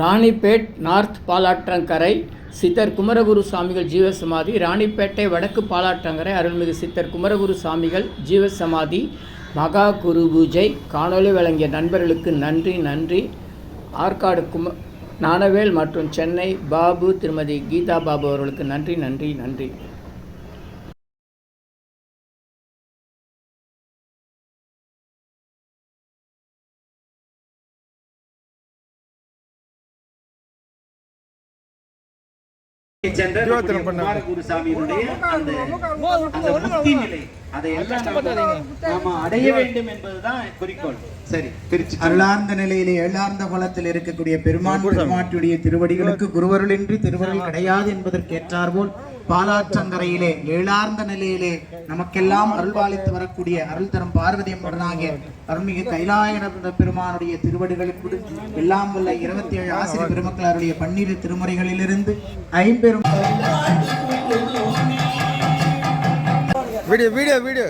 Ranipet north பாலாற்றங்கரை சித்தர் குமரகுரு சாமிகள் ஜீவசமாதி ராணிப்பேட்டை வடக்கு பாலாற்றங்கரை அருள்மிகு சித்தர் குமரகுரு சாமிகள் ஜீவசமாதி மகா குரு பூஜை காணொளி வழங்கிய நண்பர்களுக்கு நன்றி நன்றி. ஆற்காடு கும நாணவேல் மற்றும் சென்னை பாபு திருமதி கீதா பாபு அவர்களுக்கு நன்றி நன்றி நன்றி. சென்ற நம்முடைய குமாரகுருசாமியினுடைய அந்த அந்த முக்தி நிலை. அதை எல்லாம் நாம- நாம அடைய வேண்டும் என்பதுதான் குறிக்கோள். சரி திருச்சி அருளார்ந்த நிலையிலே குலத்தில் இருக்கக்கூடிய பெருமான் பெருமாட்டுடைய திருவடிகளுக்கு குருவருளின்றி திருவருள் கிடையாது என்பதற்கு ஏற்றாற்போல் பாலாற்றங்கரையிலே ஏழார்ந்த நிலையிலே நமக்கெல்லாம் அருள்பாலித்து வரக்கூடிய அருள் தரும் பார்வதி அம்மனாகிய அருள்மிகு கைலாயன பெருமானுடைய திருவடிகளுக்கு எல்லாம் உள்ள இருபத்தி ஏழு ஆசிரியர் பெருமக்கள் அவருடைய பன்னிரு திருமுறைகளிலிருந்து ஐம்பெரும் வீடியோ வீடியோ வீடியோ.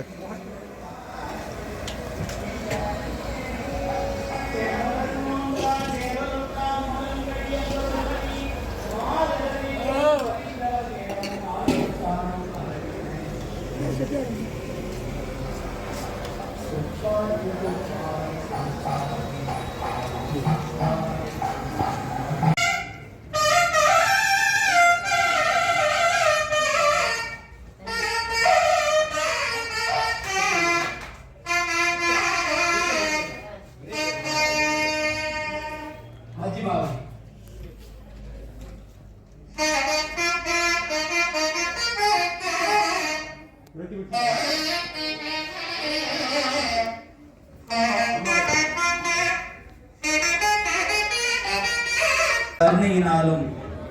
கருணையினாலும்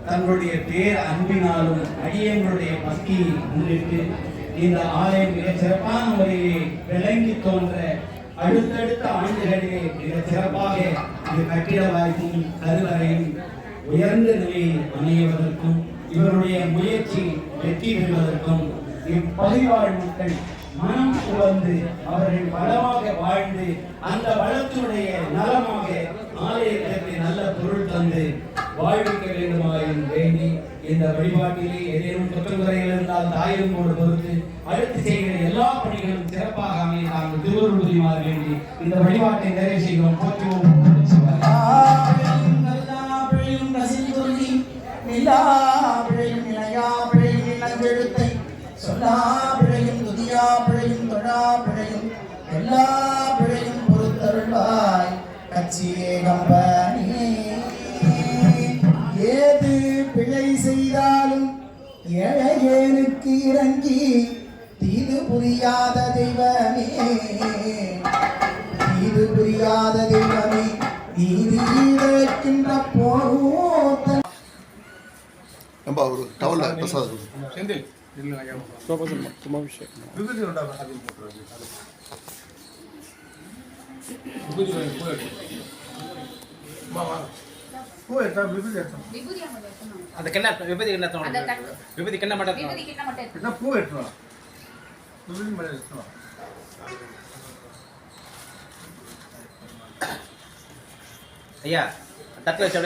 தங்களுடைய பேர் அன்பினாலும் அடியங்களுடைய பக்தியை முன்னிட்டு இந்த ஆலயம் மிக சிறப்பான முறையை விளங்கி தோன்ற அடுத்தடுத்த ஆண்டுகளிலே மிக சிறப்பாக இந்த கட்டிட வாய்ப்பும் கருவறையும் உயர்ந்த நிலையில் அமைவதற்கும் இவருடைய முயற்சி வெற்றி பெறுவதற்கும் இப்பகுதிவாழ் மக்கள் மனம் சுழந்து அவர்கள் வளமாக வாழ்ந்து அந்த வளத்தினுடைய நலமாக ஆலயத்திற்கு நல்ல பொருள் தந்து வாழ்விக்க வேண்டுமாயின் வேண்டி இந்த வழிபாட்டிலே ஏதேனும் குற்றங்குறைகள் இருந்தால் தாயும் கூட பொறுத்து அடுத்து செய்கிற எல்லா பணிகளும் சிறப்பாக அமைய நாங்கள் திருவருள் புரியுமாறு வேண்டி இந்த வழிபாட்டை நிறைவு செய்கிறோம். போற்றுவோம் பிழையும் ஏழையேனுக்கு இறங்கி தீது புரியாத தெய்வமே. இது புரியாத தெய்வமே நீதி இழைக்கின்ற போர்த்தன் நம்ம ஒரு டவுன்ல பிரசாத் கொடு. அந்த கிண்ண விபதி கிண்ண அந்த தட்டு. விபதி கிண்ண மட்டும் விபூதி கிண்ணம் மட்டும் எடுத்து. ஐயா தட்டில் வச்சு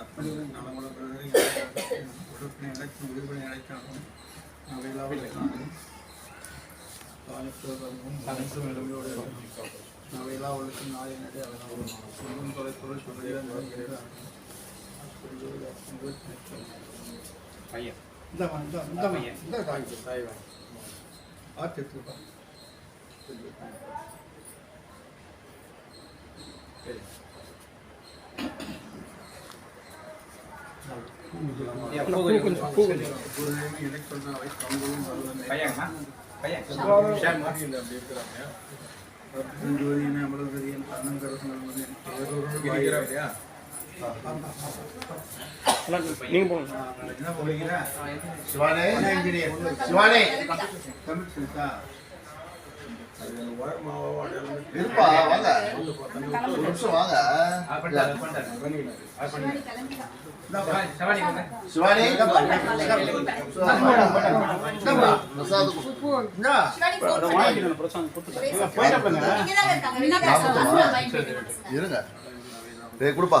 அப்படியே எடுத்துனாங்க அதாவது பூ கேட்குற கூட பூ அதை வச்சு எடுத்துனாங்க ஷாம மண்டப சார் டாட்டா பையன் ஐயா, பூ கொடுங்க. பையன்மா பையன் சரி சிவானே சிவானே. இருப்பா வாங்க. ஒரு நிமிஷம் வாங்க. பிரசாத் இருங்க டேய் கொடுப்பா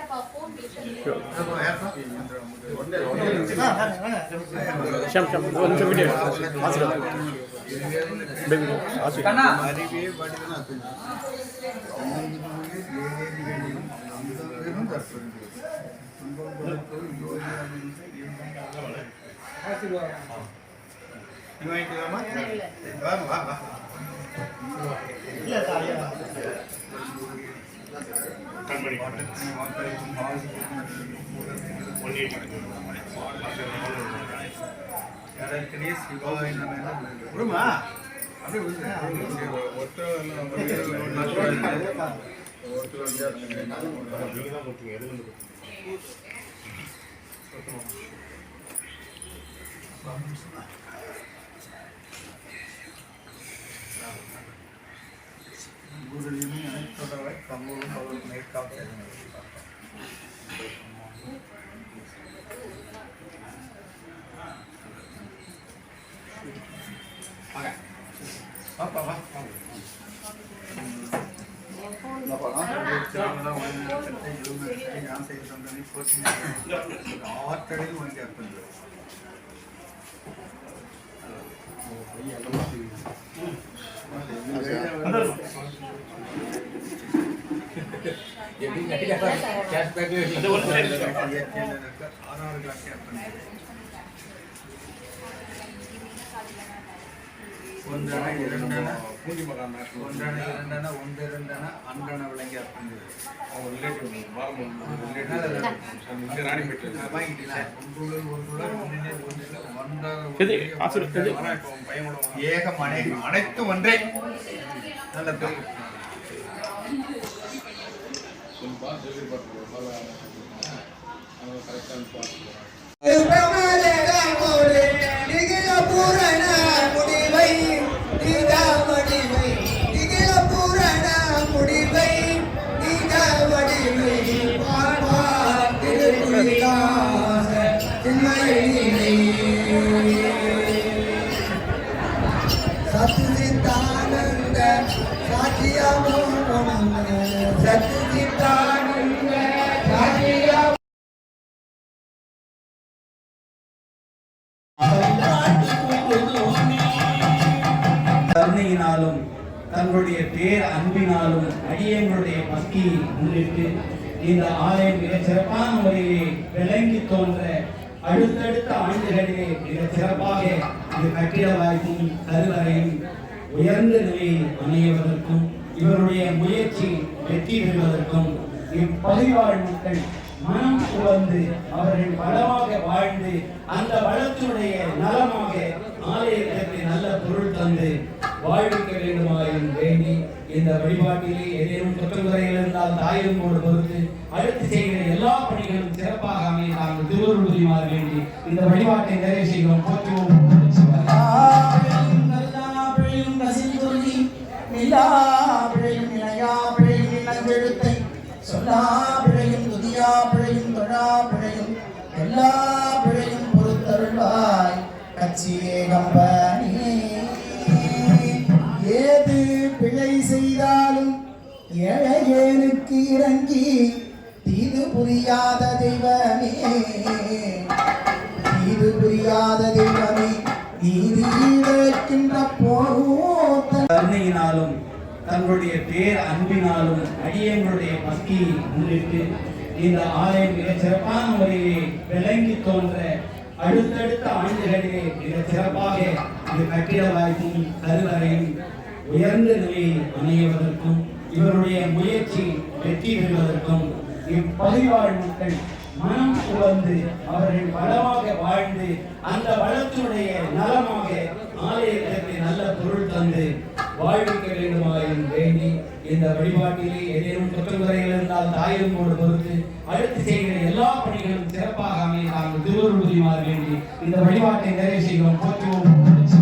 ಶ್ಯಾಮ್ ಶ್ಯಾಮ್ ಒಂದು ನಿಮಿಷ ಬಿಡಿ ಆಸು ಆಶೀರ್ವಾದ ಇಲ್ಲ விடுமா அப்படியே ஒருத்தர் Vamos lá. இந்த நான் இதில் விட இந்த இந்தாங்க சார் ஒன்றன இரண்டன பூஜை மகான் ஒன்றன இரண்டன ஒன்று இரண்டன அவங்க ரிலேட்டிவ் வாரம் இங்கே ராணிப்பேட்டை வாங்கிட்டீங்களா ஒன்றுள்ள ஒன்றுள்ள ஒன்றிலே அனைத்தும் ஒன்றே நல்ல பெரிய சொல்லிப்பா சொல்லி பார்த்து கரெக்டாக பார்த்து போகிறாங்க பேர் அன்பினாலும் அடியங்களுடைய பக்தியை முன்னிட்டு இந்த ஆலயம் மிக சிறப்பான முறையிலே விளங்கி தோன்ற அடுத்தடுத்த ஆண்டுகளிலே மிக சிறப்பாக இந்த கட்டிட வாய்ப்பும் கருவறையும் உயர்ந்த நிலையில் அமைவதற்கும் இவருடைய முயற்சி வெற்றி பெறுவதற்கும் இப்பதிவாழ் மக்கள் மனம் உவந்து அவர்கள் வளமாக வாழ்ந்து அந்த வளத்தினுடைய நலமாக ஆலயத்திற்கு நல்ல பொருள் தந்து வாழ்விக்க வேண்டுமாயின் வேண்டி இந்த வழிபாட்டிலே ஏதேனும் குற்றங்குறைகள் இருந்தால் தாயும் தாயிரமோடு பொறுத்து அடுத்து செய்கிற எல்லா பணிகளும் சிறப்பாக அமைய நாங்கள் திருவருள் புரியுமாறு வேண்டி இந்த வழிபாட்டை நிறைவு செய்கிறோம். போற்றுவோம் சொல்லா பிழையும் துதியா பிழையும் தொழா பிழையும் எல்லா பிழையும் பொறுத்தருள்வாய். கட்சியே கம்பர் செய்தாலும் ஏழையேனுக்கு இறங்கி தீது புரியாத தெய்வமே. தீது புரியாத தெய்வமே நீதி வைக்கின்ற கருணையினாலும் தங்களுடைய பேர் அன்பினாலும் அடியங்களுடைய பக்தியை முன்னிட்டு இந்த ஆலயம் மிக சிறப்பான முறையிலே விளங்கி தோன்ற அடுத்தடுத்த ஆண்டுகளிலே மிக சிறப்பாக இந்த கட்டிட வாய்ப்பும் கருவறையும் உயர்ந்த நிலையில் அமைவதற்கும் இவருடைய முயற்சி வெற்றி பெறுவதற்கும் இப்பதிவாழ் மக்கள் மனம் உவந்து அவர்கள் வளமாக வாழ்ந்து அந்த வளத்தினுடைய நலமாக ஆலயத்திற்கு நல்ல பொருள் தந்து வாழ்விக்க வேண்டுமாயின் வேண்டி இந்த வழிபாட்டிலே ஏதேனும் குற்றங்குறைகள் இருந்தால் தாயும் கூட பொறுத்து அடுத்து செய்கிற எல்லா பணிகளும் சிறப்பாக அமைய நாங்கள் திருவருள் புரியுமாறு வேண்டி இந்த வழிபாட்டை நிறைவு செய்கிறோம் போற்றுவோம்.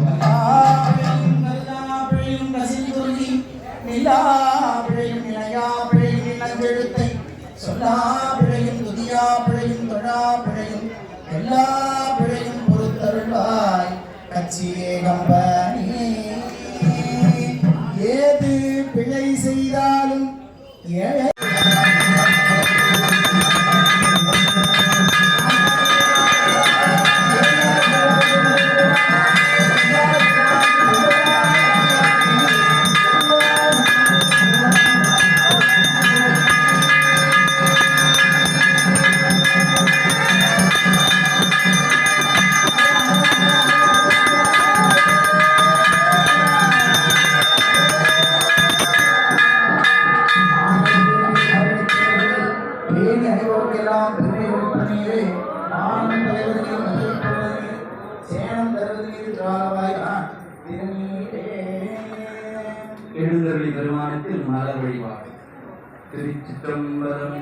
திருச்சிற்றம்பலம்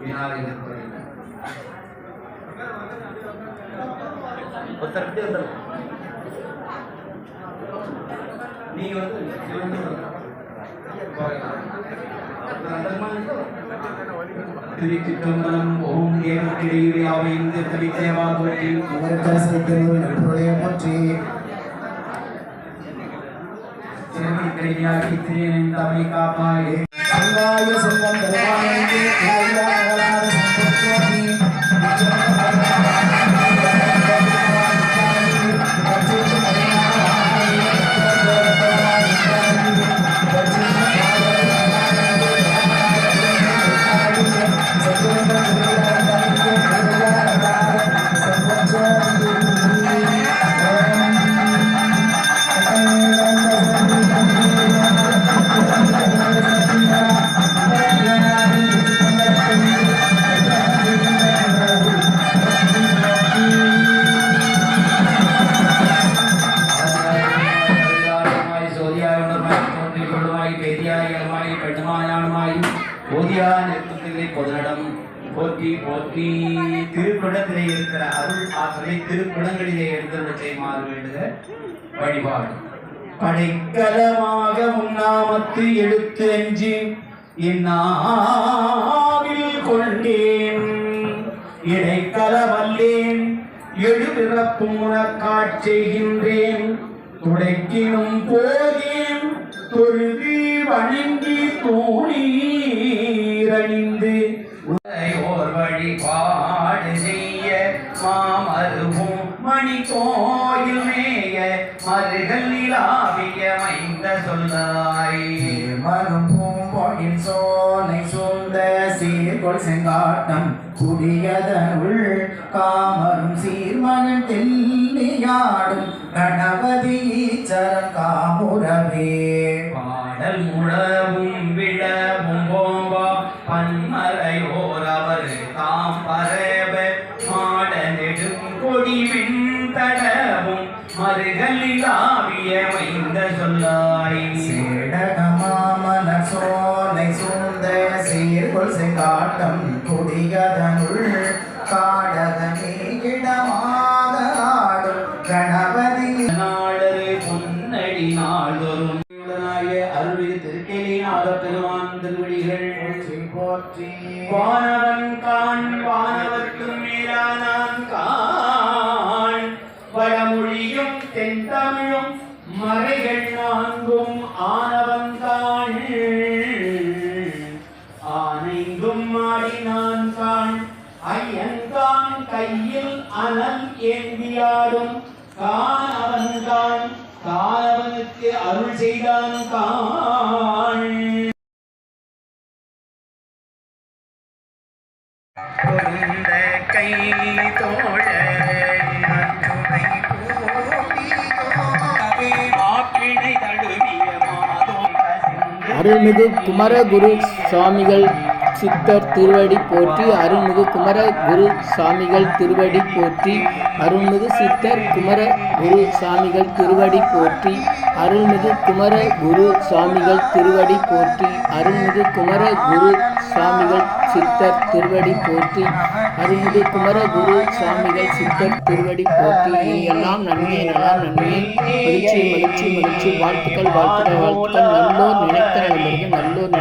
விநாயகர் படைப்பு. ஒருத்தர் இப்படி வந்துடும் நீங்க வந்து சிவந்து திருச்சிற்றம்பலம் ஓம் ஏகத்திடையே அமைந்து திருச்சேவா போற்றி போற்றி திருச்சிறையாகி திருநெந்தமை காப்பாயே Sangaya Sangam Dharmani Kaya உண்ணாமத்து எடுத்து அஞ்சி இந்நாவில் கொண்டேன். இடைக்கலவல்லேன் எழுபிறப்பும் உனக்காட் செய்கின்றேன். துடைக்கினும் போதேன் தொழுதி வணங்கி தூணீரணிந்து ஓர் வழிபாடு செய்ய மாமருவும் மணி கோயில் மேய மருகள் நிலாவிய மைந்த சொல்லாய். மரும் பூம்பொழில் சோலை சூழ்ந்த சீர்கொள் செங்காட்டம் குடியதனுள் காமரும் சீர்மகன் தெல்லியாடும் கணபதி சரம் காமுரவே பாடல் முழவும் விழவும் போம்பா பன்மறையோரவர் தாம் பரவ மாட நெடும் கொடி விண்தடவும் மருகலிலாவிய மைந்த செங்காட்டம் குடியதனுள் காடகமே இடமாக ஆடும் கணபதி. நாளரு பொன்னடி நாள்தோறும் அருள் திருக்கேலிநாத பெருமான் திருவடிகள் போற்றி போற்றி. வானவன் காண் வானவர்க்கும் மேலானான் காண். வடமொழியும் தென்தமிழும் மறைகள் நான்கும் அனல் ஏந்தியாடும் காணவன் காண் காணவனுக்கு அருள் செய்தான் காண். கை தோழ அருள்மிகு குமரகுரு சுவாமிகள் சித்தர் திருவடி போற்றி அருள்மிகு குமரகுரு சாமிகள் திருவடி போற்றி அருள்மிகு சித்தர் குமர குரு சாமிகள் திருவடி போற்றி அருள்மிகு குமர குரு சாமிகள் திருவடி போற்றி அருள்மிகு குமர குரு சாமிகள் சித்தர் திருவடி போற்றி அருள்மிகு குமர குரு சாமிகள் சித்தர் திருவடி போற்றி. எல்லாம் நன்மை எல்லாம் நன்மை. மகிழ்ச்சி மகிழ்ச்சி மகிழ்ச்சி. வாழ்த்துக்கள் வாழ்த்துக்கள் வாழ்த்துக்கள். நல்லோர் நினைத்த நண்பர்கள் நல்லோர்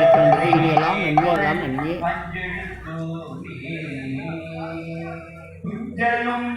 குஞ்சலும்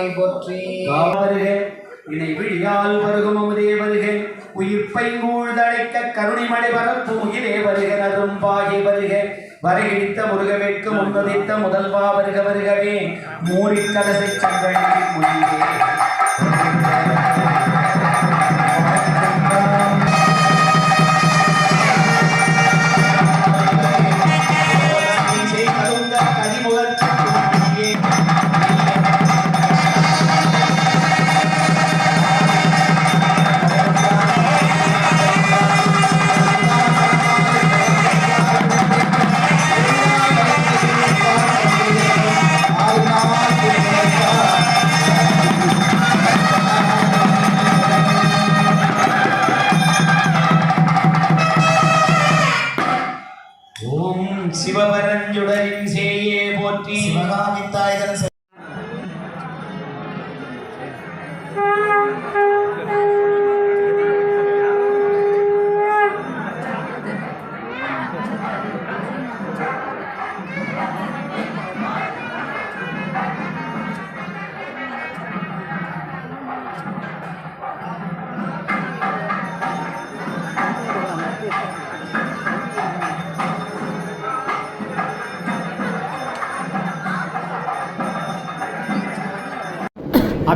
ஆனாய் போற்றி வருக இணை விழியால் வருகும் அமுதே வருக உயிர்ப்பை மூழ்தழைக்க கருணிமடை பரப்பு உயிரே வருக நரும்பாகி வருக வரையிடித்த முருக வேட்கு முன்னுதித்த முதல்வா வருக வருகவே. மூரிக்கலசை கலசை சங்கழி